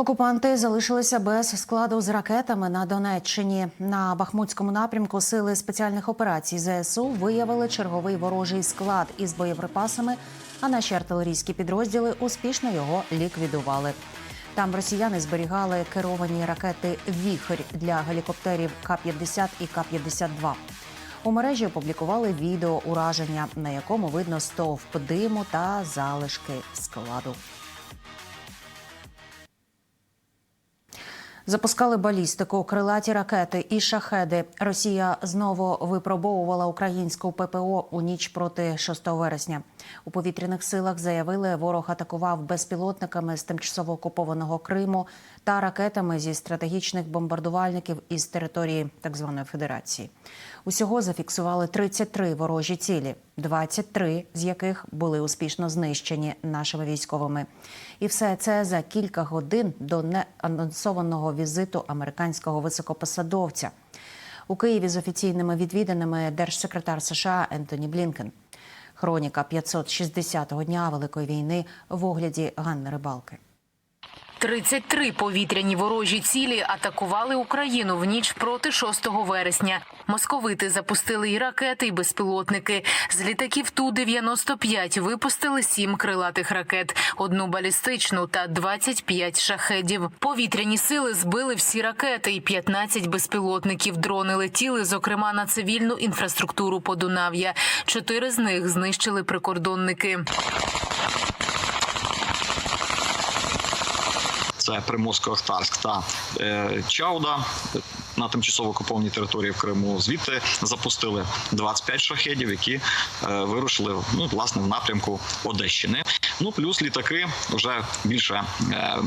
Окупанти залишилися без складу з ракетами на Донеччині. На Бахмутському напрямку сили спеціальних операцій ЗСУ виявили черговий ворожий склад із боєприпасами, а наші артилерійські підрозділи успішно його ліквідували. Там росіяни зберігали керовані ракети Віхорь для гелікоптерів К-50 і К-52. У мережі опублікували відео ураження, на якому видно стовп диму та залишки складу. Запускали балістику, крилаті ракети і шахеди. Росія знову випробовувала українську ППО у ніч проти 6 вересня. У повітряних силах заявили, ворог атакував безпілотниками з тимчасово окупованого Криму та ракетами зі стратегічних бомбардувальників із території так званої Федерації. Усього зафіксували 33 ворожі цілі, 23 з яких були успішно знищені нашими військовими. І все це за кілька годин до неанонсованого візиту американського високопосадовця. У Києві з офіційними відвіданими держсекретар США Ентоні Блінкен. Хроніка 560-го дня Великої війни в огляді Ганни Рибалки. 33 повітряні ворожі цілі атакували Україну в ніч проти 6 вересня. Московити запустили і ракети, і безпілотники. З літаків Ту-95 випустили сім крилатих ракет, одну балістичну та 25 шахедів. Повітряні сили збили всі ракети і 15 безпілотників. Дрони летіли, зокрема, на цивільну інфраструктуру Подунав'я. Чотири з них знищили прикордонники. Це Приморсько-Ахтарськ та е, Чауда на тимчасово окупованій території в Криму. Звідти запустили 25 шахедів, які е, вирушили ну, власне в напрямку Одещини. Ну плюс літаки вже більше е,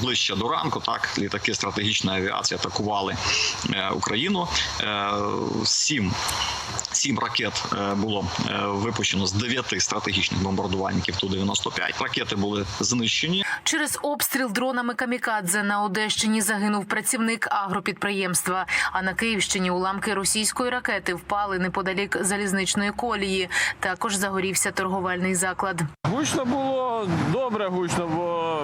ближче до ранку. Так, літаки стратегічної авіації атакували Україну. Сім Сім ракет е, було е, випущено з дев'яти стратегічних бомбардувальників Ту-95. Ракети були знищені. Через обстріл дронами камікадзе на Одещині загинув працівник агропідприємства. А на Київщині уламки російської ракети впали неподалік залізничної колії. Також загорівся торговельний заклад. Гучно було добре гучно, бо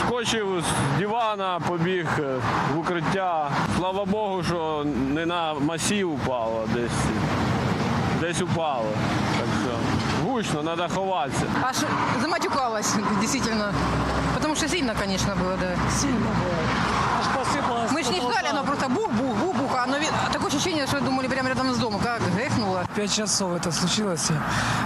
скочив з дивана, побіг е, в укриття. Слава Богу, що не на масів упало, десь, десь упало. Так що гучно, треба ховатися. Аж заматюкалась, действительно. Потому что сильно, конечно, было, да. Сильно было. Аж посыпалось. Мы же не ждали, оно просто бух-бух, бух-бух. а Оно ви- такое ощущение, что думали прямо рядом с домом. Как грехнуло. Пять часов это случилось.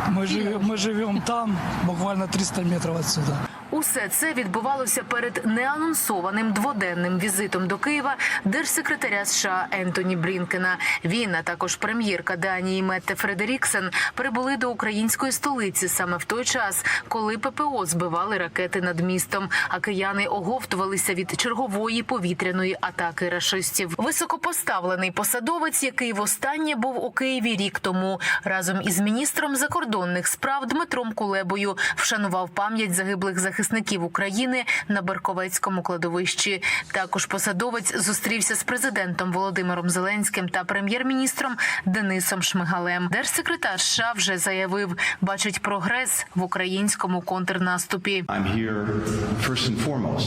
Мы живем, мы живем там, буквально 300 метров отсюда. Усе це відбувалося перед неанонсованим дводенним візитом до Києва держсекретаря США Ентоні Блінкена. Він, а також прем'єрка Данії Метте Фредеріксен прибули до української столиці саме в той час, коли ППО збивали ракети над містом. А кияни оговтувалися від чергової повітряної атаки рашистів. Високопоставлений посадовець, який востаннє був у Києві рік тому, разом із міністром закордонних справ Дмитром Кулебою вшанував пам'ять загиблих захисників України на Берковецькому кладовищі. Також посадовець зустрівся з президентом Володимиром Зеленським та прем'єр-міністром Денисом Шмигалем. Держсекретар США вже заявив, бачить прогрес в українському контрнаступі.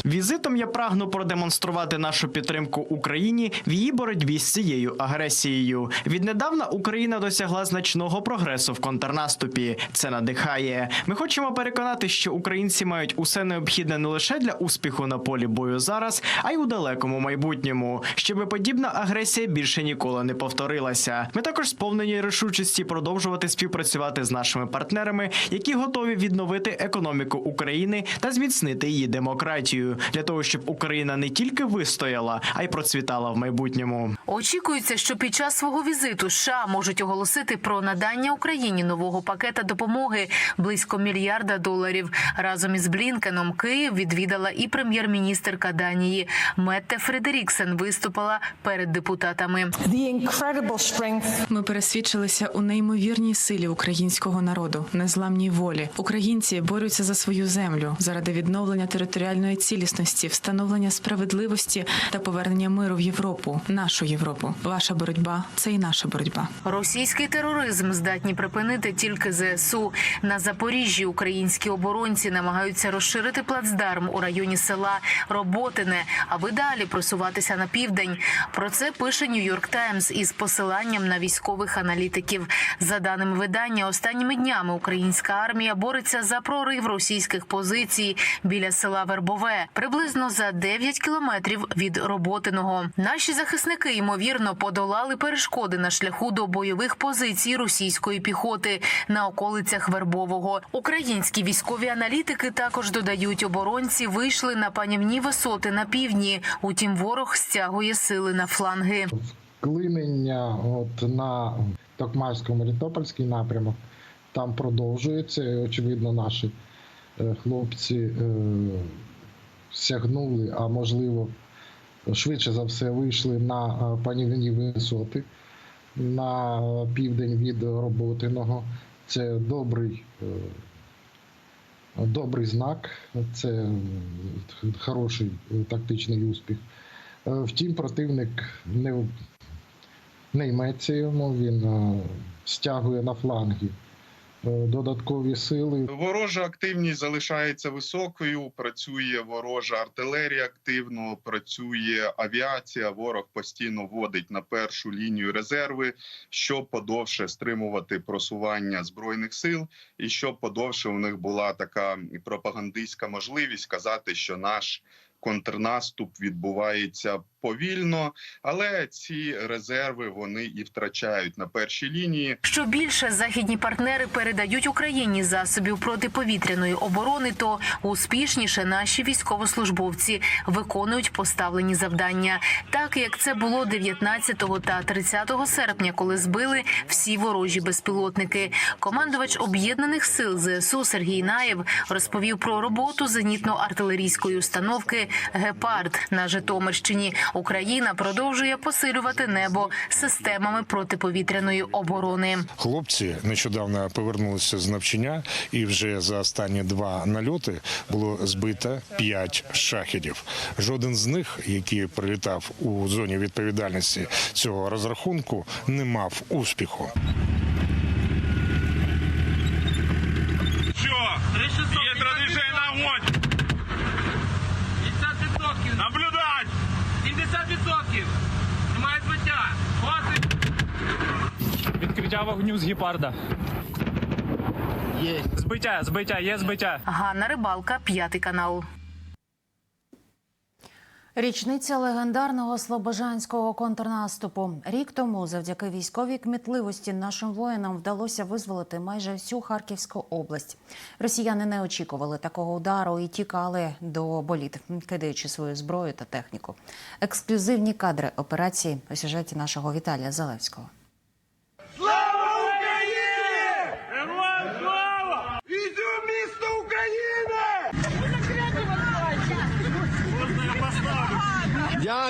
Візитом я прагну продемонструвати нашу підтримку Україні в її боротьбі з цією агресією. Віднедавна Україна досягла значного прогресу в контрнаступі. Це надихає. Ми хочемо переконати, що українці мають усе необхідне не лише для успіху на полі бою зараз, а й у далекому майбутньому, щоб подібна агресія більше ніколи не повторилася. Ми також сповнені рішучості продовжувати співпрацювати з нашими партнерами, які готові відновити економіку України та зміцнити її демократію для того, щоб Україна не тільки вистояла, а й процвітала в майбутньому. Очікується, що під час свого візиту США можуть оголосити про надання Україні нового пакета допомоги близько мільярда доларів. Разом із Блінкеном Київ відвідала і прем'єр-міністерка Данії Метте Фредеріксен виступила перед депутатами. Ми пересвідчилися у неймовірній силі українського народу, незламній волі. Українці борються за свою землю заради відновлення територіальної цілісності, встановлення справедливості та повернення миру в Європу, нашу Європу. Ваша боротьба це і наша боротьба. Російський тероризм здатні припинити тільки ЗСУ. На Запоріжжі українські оборонці намагаються розширити плацдарм у районі села Роботине, аби далі просуватися на південь. Про це пише Нью-Йорк Таймс із посиланням на військових аналітиків. За даними видання, останніми днями українська армія бореться за прорив російських позицій біля села Вербове, приблизно за 9 кілометрів від Роботиного. Наші захисники ймовірно подолали перешкоди на шляху до бойових позицій російської піхоти на околицях Вербового. Українські військові аналітики також додають, оборонці вийшли на панівні висоти на півдні. Утім, ворог стягує сили на фланги. Вклинення от на Токмацько-Мелітопольський напрямок там продовжується. Очевидно, наші е, хлопці е, сягнули, а можливо, швидше за все вийшли на е, панівні висоти на південь від Роботиного. Це добрий, е, добрий знак, це хороший тактичний успіх. Е, Втім, противник не, не йметься йому, він е, стягує на фланги додаткові сили. Ворожа активність залишається високою. Працює ворожа артилерія активно, працює авіація. Ворог постійно вводить на першу лінію резерви, щоб подовше стримувати просування збройних сил, і щоб подовше у них була така пропагандистська можливість казати, що наш контрнаступ відбувається повільно, але ці резерви вони і втрачають на першій лінії. Що більше західні партнери передають Україні засобів протиповітряної оборони, то успішніше наші військовослужбовці виконують поставлені завдання, так як це було 19 та 30 серпня, коли збили всі ворожі безпілотники. Командувач об'єднаних сил ЗСУ Сергій Наєв розповів про роботу зенітно-артилерійської установки Гепард на Житомирщині. Україна продовжує посилювати небо системами протиповітряної оборони. Хлопці нещодавно повернулися з навчання, і вже за останні два нальоти було збито п'ять шахідів. Жоден з них, який прилітав у зоні відповідальності цього розрахунку, не мав успіху. Відкриття вогню з гепарда. Є. Збиття, збиття, є збиття. Ганна Рибалка, п'ятий канал. Річниця легендарного слобожанського контрнаступу. Рік тому, завдяки військовій кмітливості, нашим воїнам вдалося визволити майже всю Харківську область. Росіяни не очікували такого удару і тікали до боліт, кидаючи свою зброю та техніку. Ексклюзивні кадри операції у сюжеті нашого Віталія Залевського.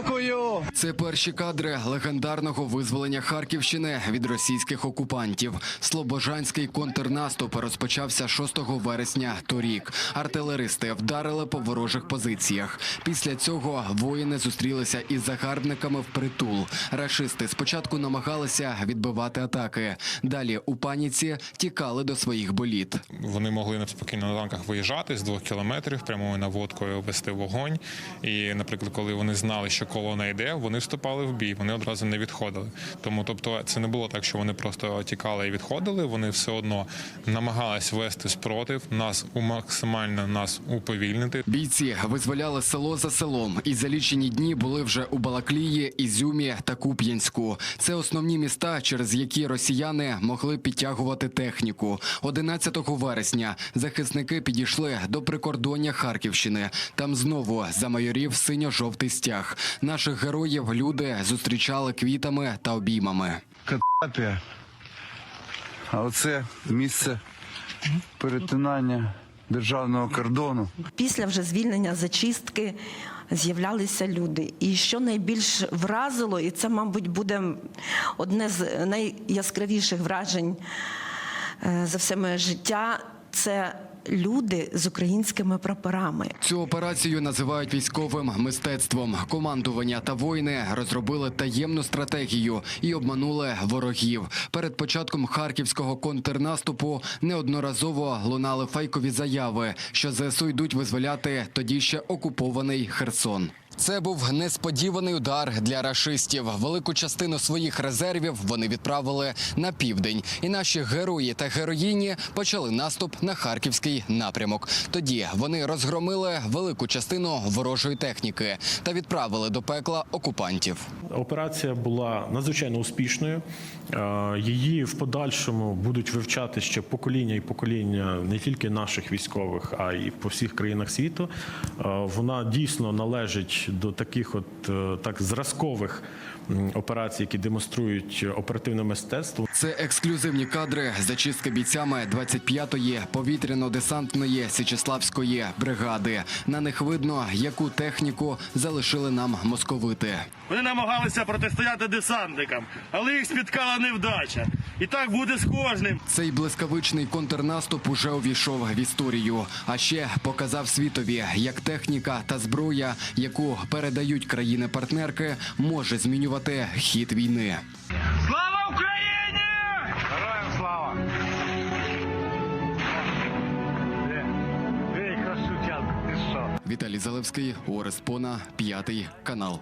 Дякую. Це перші кадри легендарного визволення Харківщини від російських окупантів. Слобожанський контрнаступ розпочався 6 вересня торік. Артилеристи вдарили по ворожих позиціях. Після цього воїни зустрілися із загарбниками впритул. Рашисти спочатку намагалися відбивати атаки. Далі у паніці тікали до своїх боліт. Вони могли спокійно на танках виїжджати з двох кілометрів прямою наводкою вести вогонь. І, наприклад, коли вони знали, що колона йде, вони вступали в бій, вони одразу не відходили. Тому, тобто, це не було так, що вони просто тікали і відходили. Вони все одно намагались вести спротив, нас у максимально нас уповільнити. Бійці визволяли село за селом, і за лічені дні були вже у Балаклії, Ізюмі та Куп'янську. Це основні міста, через які росіяни могли підтягувати техніку. 11 вересня захисники підійшли до прикордоння Харківщини. Там знову замайорів синьо-жовтий стяг. Наших героїв люди зустрічали квітами та обіймами. Катапія. А оце місце перетинання державного кордону. Після вже звільнення зачистки з'являлися люди. І що найбільш вразило, і це, мабуть, буде одне з найяскравіших вражень е, за все моє життя, це люди з українськими прапорами. Цю операцію називають військовим мистецтвом. Командування та воїни розробили таємну стратегію і обманули ворогів. Перед початком харківського контрнаступу неодноразово лунали фейкові заяви, що ЗСУ йдуть визволяти тоді ще окупований Херсон. Це був несподіваний удар для рашистів. Велику частину своїх резервів вони відправили на південь, і наші герої та героїні почали наступ на харківський напрямок. Тоді вони розгромили велику частину ворожої техніки та відправили до пекла окупантів. Операція була надзвичайно успішною. Е, Її в подальшому будуть вивчати ще покоління і покоління не тільки наших військових, а й по всіх країнах світу. Е, Вона дійсно належить до таких от е, так зразкових операцій, які демонструють оперативне мистецтво. Це ексклюзивні кадри зачистки бійцями 25-ї повітряно-десантної Січеславської бригади. На них видно, яку техніку залишили нам московити. Вони намагалися протистояти десантникам, але їх спіткала невдача. І так буде з кожним. Цей блискавичний контрнаступ уже увійшов в історію. А ще показав світові, як техніка та зброя, яку передають країни-партнерки, може змінювати хід війни. Слава Україні! Героям слава! Віталій Залевський, Орес Пона, п'ятий канал.